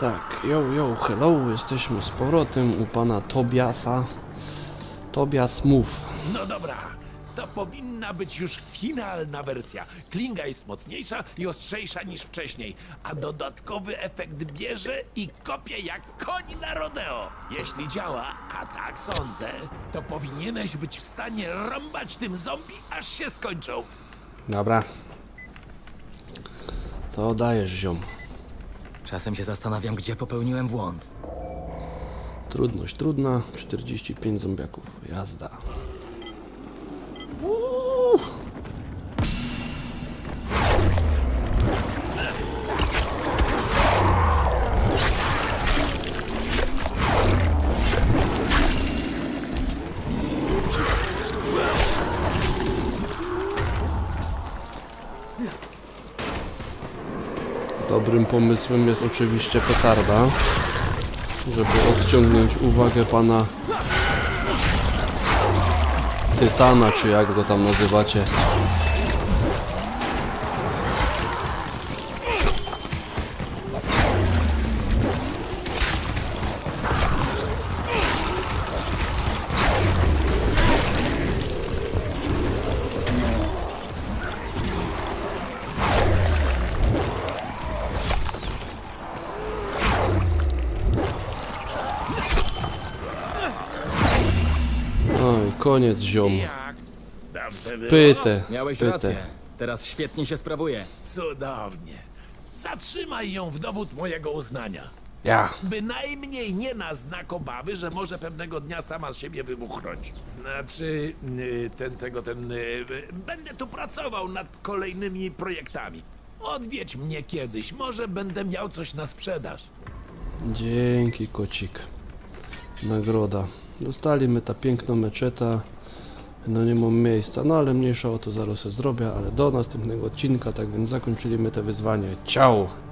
Tak, yo, yo, hello, jesteśmy z powrotem u pana Tobiasa. Tobias, mów. No dobra, to powinna być już finalna wersja. Klinga jest mocniejsza i ostrzejsza niż wcześniej, a dodatkowy efekt bierze i kopie jak koń na rodeo. Jeśli działa, a tak sądzę, to powinieneś być w stanie rąbać tym zombie, aż się skończą. Dobra. To dajesz, ziom. Czasem się zastanawiam, gdzie popełniłem błąd. Trudność trudna, 45 zombiaków. Jazda. Uuu. Dobrym pomysłem jest oczywiście petarda żeby odciągnąć uwagę pana Tytana, czy jak go tam nazywacie. Koniec ziom. Jak? Dobrze było? Pytę, Miałeś pytę. rację. Teraz świetnie się sprawuje. Cudownie. Zatrzymaj ją w dowód mojego uznania. Ja. Bynajmniej nie na znak obawy, że może pewnego dnia sama z siebie wybuchnąć. Znaczy, y, ten, tego, ten. y, y, Będę tu pracował nad kolejnymi projektami. Odwiedź mnie kiedyś, może będę miał coś na sprzedaż. Dzięki, kocik. Nagroda. Dostaliśmy ta piękna meczeta. No nie mam miejsca, no ale mniejsza o to zaraz zrobię, ale do następnego odcinka, tak więc zakończyliśmy te wyzwanie. Ciao!